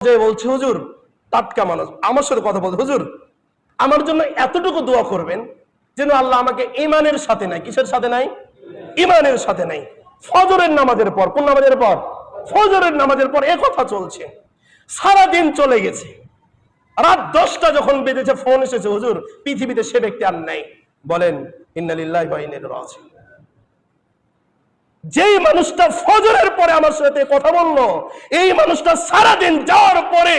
যে বলছে, হুজুর, টাটকা মানুষ, আমার সাথে কথা বলছে হুজুর, আমার জন্য এতটুকু দোয়া করবেন যেন আল্লাহ আমাকে ইমানের সাথে নাই। কিসের সাথে নাই? ইমানের সাথে নাই। ফজরের নামাজের পর, কোন নামাজের পর? ফজরের নামাজের পর এ কথা চলছে। সারা দিন চলে গেছে। রাত দশটা যখন বেজেছে, ফোন এসেছে, হুজুর, পৃথিবীতে সে ব্যক্তি আর নাই। বলেন, ইন্নালিল্লাহ রাজিউন। যেই মানুষটা ফজরের পরে আমার সাথে কথা বলল, এই মানুষটা সারাদিন যাওয়ার পরে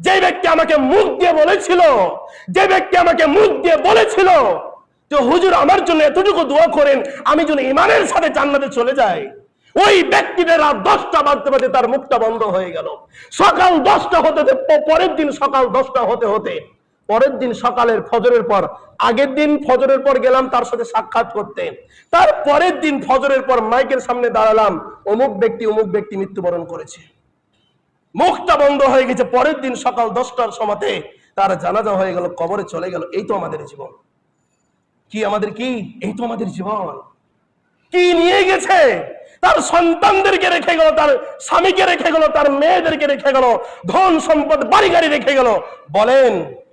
যে ব্যক্তি আমাকে মুখ দিয়ে বলেছিল যে ব্যক্তি আমাকে মুখ দিয়ে বলেছিল যে, হুজুর, আমার জন্য এতটুকু দোয়া করেন, আমি যেন ইমানের সাথে জান্নাতে চলে যাই। ওই ব্যক্তিদের রাত দশটা বাজতে বাজতে তার মুখটা বন্ধ হয়ে গেল। সকাল দশটা হতে হতে, পরের দিন সকাল দশটা হতে হতে পরের দিন সকালের ফজরের পর, আগের দিন ফজরের পর গেলাম, তার সাথে সাক্ষাৎ করতে। তার পরের দিন ফজরের পর মাইকের সামনে দাঁড়ালাম, অমুক ব্যক্তি অমুক ব্যক্তি মৃত্যুবরণ করেছে। মুখটা বন্ধ হয়ে গেছে, পরের দিন সকাল দশটার সময়তে তার জানাজা হয়ে গেল, কবরে চলে গেল। এই তো আমাদের জীবন। কি আমাদের কি? এই তো আমাদের জীবন। কি নিয়ে গেছে? তার সন্তানদেরকে রেখে গেল, তার স্বামীকে রেখে গেল, তার মেয়েদেরকে রেখে গেল, ধন সম্পদ বাড়ি গাড়ি রেখে গেল। বলেন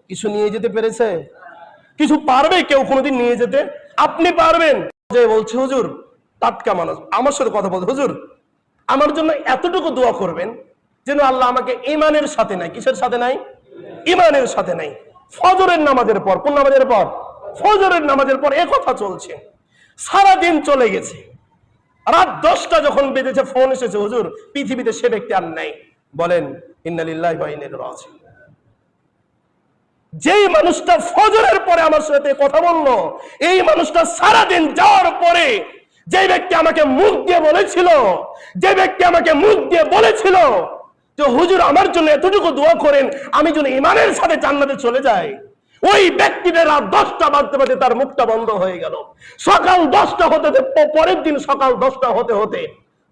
কিছু নিয়ে যেতে পেরেছে? কিছু পারবে? কেউ কোনোদিন নিয়ে যেতে? আপনি পারবেন। যে বলছে, হুজুর, টাটকা মানুষ, আমার সাথে কথা বলছে হুজুর, আমার জন্য এতটুকু দোয়া করবেন যেন আল্লাহ আমাকে ইমানের সাথে নাই। কিসের সাথে নাই? ইমানের সাথে নাই। ফজরের নামাজের পর, কোন নামাজের পর? ফজরের নামাজের পর এ কথা চলছে। সারা দিন চলে গেছে। রাত দশটা যখন বেজেছে, ফোন এসেছে, হুজুর, পৃথিবীতে সে ব্যক্তি আর নাই। বলেন, ইন্নালিল্লাহ রাজিউন। যেই মানুষটা ফজরের পরে আমার সাথে কথা বলল, এই মানুষটা সারাদিন যাওয়ার পরে যে ব্যক্তি আমাকে মুখ দিয়ে বলেছিল যে ব্যক্তি আমাকে মুখ দিয়ে বলেছিল যে, হুজুর, আমার জন্য এতটুকু দোয়া করেন, আমি যেন ইমানের সাথে জান্নাতে চলে যাই। ওই ব্যক্তিদের রাত দশটা বাজতে বাজতে তার মুখটা বন্ধ হয়ে গেল। সকাল দশটা হতে, পরের দিন সকাল দশটা হতে হতে,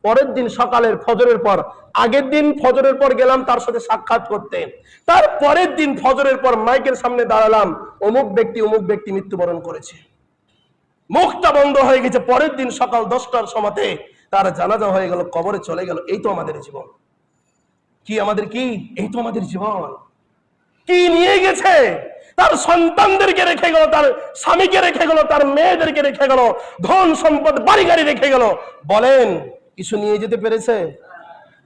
পরের দিন সকালের ফজরের পর আগের দিন ফজরের পর গেলাম, তার সাথে সাক্ষাৎ করতে। তার পরের দিন ফজরের পর মাইকের সামনে দাঁড়ালাম, অমুক ব্যক্তি অমুক ব্যক্তি মৃত্যুবরণ করেছে। মুখটা বন্ধ হয়ে গেছে, পরের দিন সকাল দশটার সময়তে তার জানাজা হয়ে গেল, কবরে চলে গেল। এই তো আমাদের জীবন। কি আমাদের কি? এই তো আমাদের জীবন। কি নিয়ে গেছে? তার সন্তানদেরকে রেখে গেল, তার স্বামীকে রেখে গেল, তার মেয়েদেরকে রেখে গেল, ধন সম্পদ বাড়ি গাড়ি রেখে গেল। বলেন, কিছু নিয়ে যেতে পেরেছে?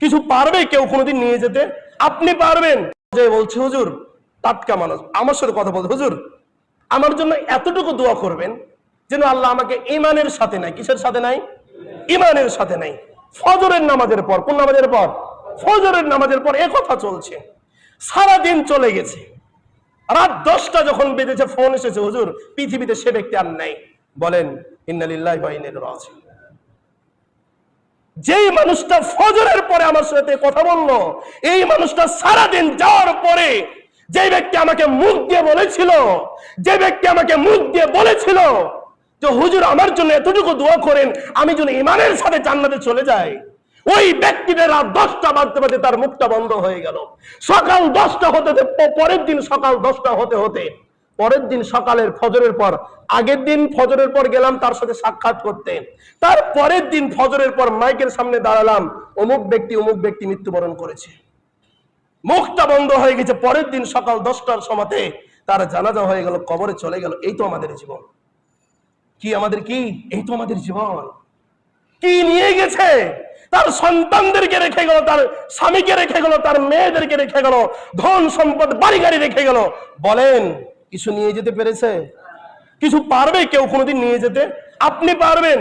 কিছু পারবে কেউ কোনোদিন নিয়ে যেতে? আপনি পারবেন। যে বলছে, হুজুর, টাটকা মানুষ। আমার সাথে কথা বলছে হুজুর, আমার জন্য এতটুকু দোয়া করবেন যেন আল্লাহ আমাকে ইমানের সাথে নাই। কিসের সাথে নাই? ইমানের সাথে নাই। ফজরের নামাজের পর, কোন নামাজের পর? ফজরের নামাজের পর কথা চলছে। সারা দিন চলে গেছে। রাত দশটা যখন বেজেছে, ফোন এসেছে, হুজুর, পৃথিবীতে সে ব্যক্তি আর নাই। বলেন, ইন্নালিল্লাহ যেই মানুষটা ফজরের পরে আমার সাথে কথা বলল, এই মানুষটা সারাদিন যাওয়ার পরে যে ব্যক্তি আমাকে মুখ দিয়ে বলেছিল, যে ব্যক্তি আমাকে মুখ দিয়ে বলেছিল যে, হুজুর, আমার জন্য এতটুকু দোয়া করেন, আমি যেন ইমানের সাথে জান্নাতে চলে যাই। ওই ব্যক্তিদের রাত দশটা বাজতে বাজতে তার মুখটা বন্ধ হয়ে গেল। সকাল দশটা হতে, পরের দিন সকাল দশটা হতে হতে পরের দিন সকালের ফজরের পর, আগের দিন ফজরের পর গেলাম তার সাথে সাক্ষাৎ করতে। তার পরের দিন ফজরের পর মাইকের সামনে দাঁড়ালাম, অমুক ব্যক্তি অমুক ব্যক্তি মৃত্যুবরণ করেছে। মুখটা বন্ধ হয়ে গেছে, পরের দিন সকাল দশটার সময়তে তার জানাজা হয়ে গেল, কবরে চলে গেল। এই তো আমাদের জীবন। কি আমাদের কি? এই তো আমাদের জীবন। কি নিয়ে গেছে? তার সন্তানদেরকে রেখে গেল, তার স্বামীকে রেখে গেল, তার মেয়েদেরকে রেখে গেল, ধন সম্পদ বাড়ি গাড়ি রেখে গেল। বলেন কিছু নিয়ে যেতে পেরেছে? কিছু পারবে কেউ কোনোদিন নিয়ে যেতে? আপনি পারবেন।